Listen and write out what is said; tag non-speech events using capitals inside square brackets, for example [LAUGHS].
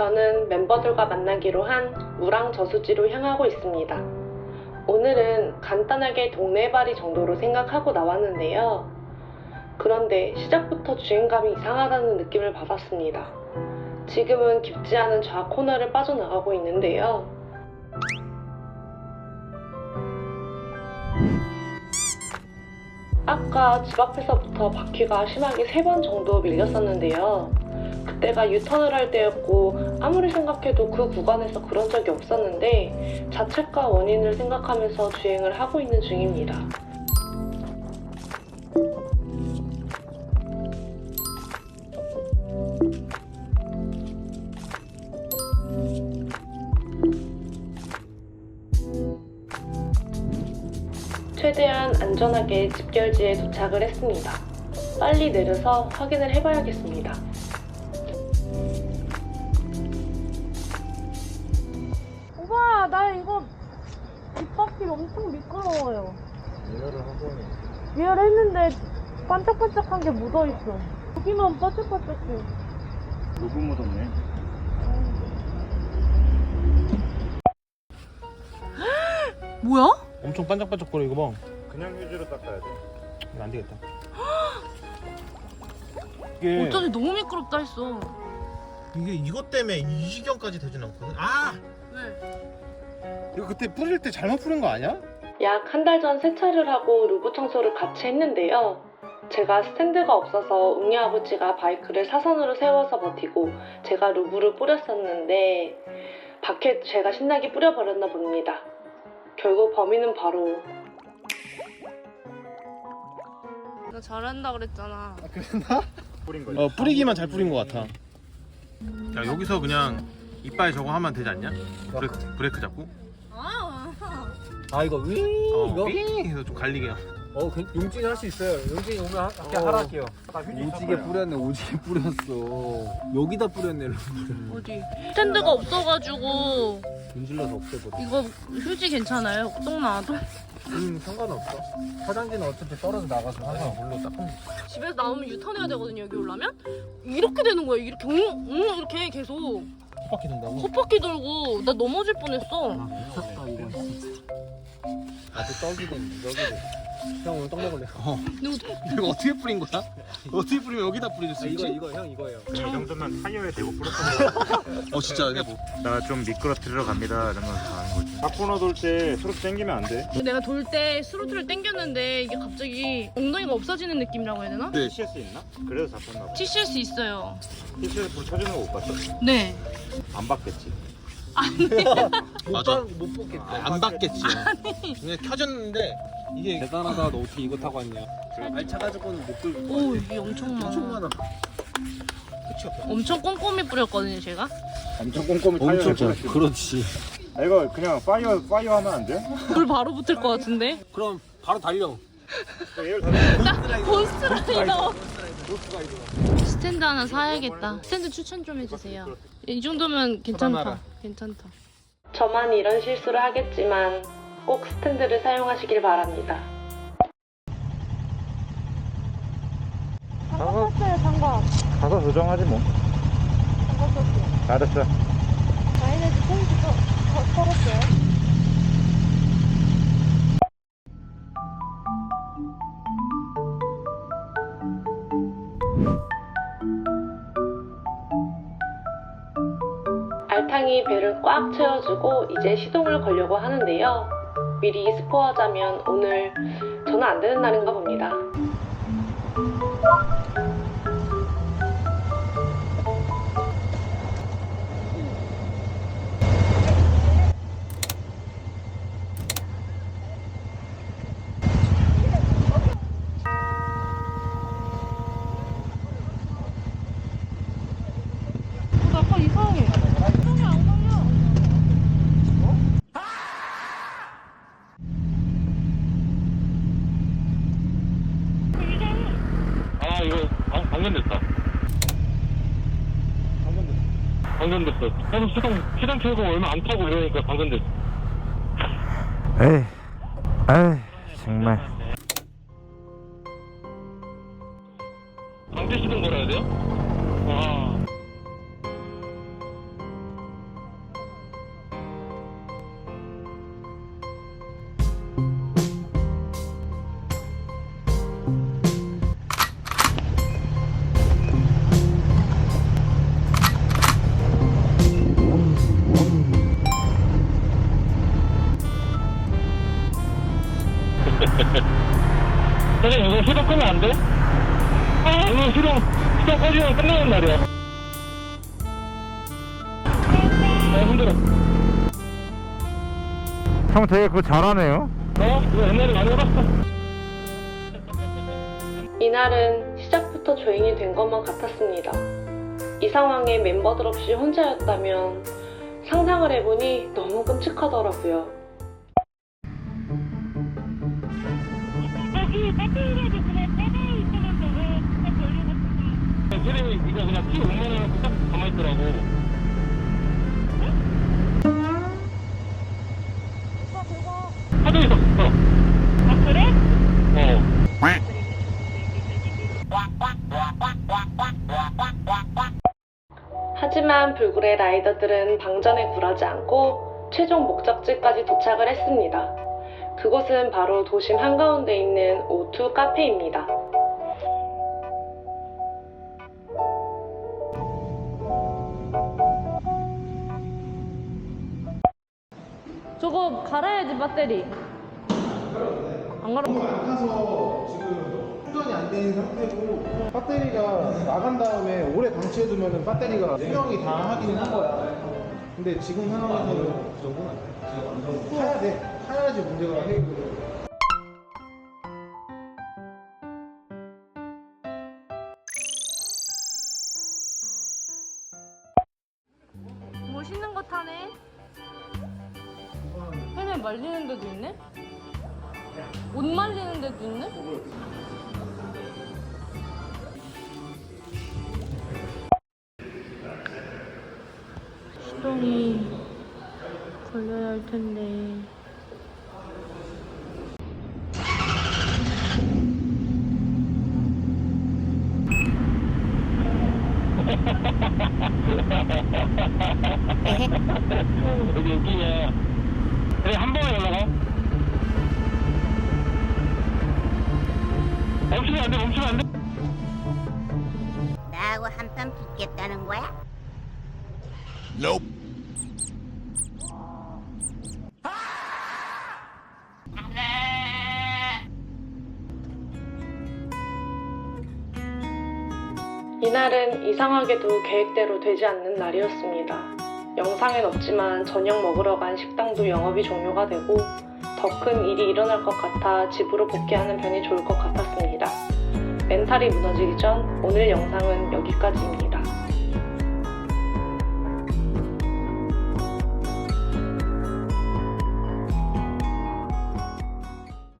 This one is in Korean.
저는 멤버들과 만나기로 한 무랑 저수지로 향하고 있습니다. 오늘은 간단하게 동네발이 정도로 생각하고 나왔는데요. 그런데 시작부터 주행감이 이상하다는 느낌을 받았습니다. 지금은 깊지 않은 좌 코너를 빠져나가고 있는데요. 아까 집 앞에서부터 바퀴가 심하게 세번 정도 밀렸었는데요. 그때가 유턴을 할 때였고 아무리 생각해도 그 구간에서 그런 적이 없었는데 자책과 원인을 생각하면서 주행을 하고 있는 중입니다. 최대한 안전하게 집결지에 도착을 했습니다. 빨리 내려서 확인을 해봐야겠습니다. 나 이거 뒷바퀴 엄청 미끄러워요. 예열을 하고 위열했는데 반짝반짝한 게 묻어있어. 여기만 반짝반짝해. 누구 묻었네. 뭐야? 엄청 반짝반짝거려 이거 봐. 그냥 휴지로 닦아야 돼. 이거 안 되겠다. 이게 어쩐지 너무 미끄럽다 했어. 이게 이것 때문에 이 지경까지 되진 않거든. 아! 왜? 이거 그때 뿌릴 때 잘못 뿌린 거 아니야? 약 한 달 전 세차를 하고 루브 청소를 같이 했는데요. 제가 스탠드가 없어서 웅이 아버지가 바이크를 사선으로 세워서 버티고 제가 루브를 뿌렸었는데 밖에 제가 신나게 뿌려버렸나 봅니다. 결국 범인은 바로 나 잘한다 그랬잖아 뿌린 거어 뿌리기만 잘 뿌린 것 같아 야 여기서 그냥 이빨 저거 하면 되지 않냐? 브레이크, 브레이크 잡고 아 아 이거 윙 어, 이거? 삥 해서 좀 갈리게 어 괜- 용진이 할 수 있어요. 용진이 오면 하, 게 어. 하라 할게요. 오지게 뿌렸네 오지게 뿌렸어. 여기다 뿌렸네 어디? 스탠드가 없어가지고. 문질러서 없애버려. 이거 휴지 괜찮아요? 똥 나와도? 음 상관없어. 화장지는 어차피 떨어져 나가서 항상 물로 닦으면 돼. 집에서 나오면 유턴해야 되거든요 여기 올라면? 이렇게 되는 거예요 이렇게. 응, 응 이렇게 계속. 헛바퀴 돈다고? 헛바퀴 돌고. 나 넘어질 뻔했어. 아 미쳤다 이거 아주 떡이 됐네 떡이 돼형 오늘 떡 먹을래? 어 이거 어떻게 뿌린 거야? 어떻게 뿌리면 여기다 뿌릴 수 아, 이거 있지? 이거 형 이거예요 이 정도면 타이어에 대고 뿌렸어 [LAUGHS] 어 진짜 내가 뭐 나좀 미끄러뜨리러 갑니다 이러면서 가는 거지 바코너 돌때 스로틀 당기면 안돼 내가 돌 때 스로틀을 당겼는데 이게 갑자기 엉덩이가 없어지는 느낌이라고 해야 되나? 네. TCS 있나? 그래서 잡혔나 봐 TCS 있어요 TCS 불 켜주는 거 못 봤어? 네안 받겠지 맞아. 못, 못 뽑겠다. 아, 안 받겠지. 그냥 켜졌는데 이게 대단하다. 너 어떻게 이거 타고 왔냐. 알차가지고는 못 들고 오 이게 엄청 많아. 엄청 많아. 없다 엄청 꼼꼼히 뿌렸거든요 제가. 엄청 꼼꼼히 타이어를 뿌렸지 그렇지. 아 이거 그냥 파이어 파이어 하면 안 돼? 불 바로 붙을 것 같은데? 그럼 바로 달려. 예열 다나 본스라이더 로 스탠드 하나 사야겠다. 스탠드 추천 좀 해주세요. 이 정도면 괜찮다. 괜찮다. 저만 이런 실수를 하겠지만 꼭 스탠드를 사용하시길 바랍니다. 가서 샀어요 장갑 가서 조정하지 뭐. 장갑 샀어요. 잘했어. 마이너스 포인트 털었어요 알탕이 배를 꽉 채워주고 이제 시동을 걸려고 하는데요. 미리 스포하자면 오늘 저는 안 되는 날인가 봅니다. 나 아까 이상해 시동이 안 걸려 아 이거 방, 방금 됐다. 방금 됐어 계속 시동 시동 켜고 얼마 안 타고 이러니까 방금 됐어. 에이 에이 정말. 강제 시동 걸어야 돼요? 와 떨어지면 끝나는 날이야. 아, 힘들어. 형 되게 그거 잘하네요. 어? 이거 옛날에 많이 해봤어. 이날은 시작부터 조용히 된 것만 같았습니다. 이 상황에 멤버들 없이 혼자였다면 상상을 해보니 너무 끔찍하더라고요. 세림이 니가 그냥 키 5만 원딱 가만히 있더라고. 하도 있었어. 아, 그래? 어. 하지만 불굴의 라이더들은 방전에 굴하지 않고 최종 목적지까지 도착을 했습니다. 그곳은 바로 도심 한가운데 있는 O2 카페입니다. 저거 갈아야지 배터리. 안 갈아. 타서 지금 충전이 안 된 상태고 배터리가 나간 다음에 오래 방치해두면 배터리가 수명이 다 하긴 한 거야. 근데 지금 상황에서는 그 정도는 안 돼. 타야 돼. 타야지 문제가 해결돼. 멋있는 거 타네. 헬멧 말리는 데도 있네. 옷 말리는 데도 있네. 시동이 걸려야 할 텐데. 여기 웃기냐. 그래, 한 번에 올라가. 멈추면 안 돼, 멈추면 안 돼. 나하고 한판 붙겠다는 거야? 이날은 이상하게도 계획대로 되지 않는 날이었습니다. 영상엔 없지만 저녁 먹으러 간 식당도 영업이 종료가 되고 더 큰 일이 일어날 것 같아 집으로 복귀하는 편이 좋을 것 같았습니다. 멘탈이 무너지기 전 오늘 영상은 여기까지입니다.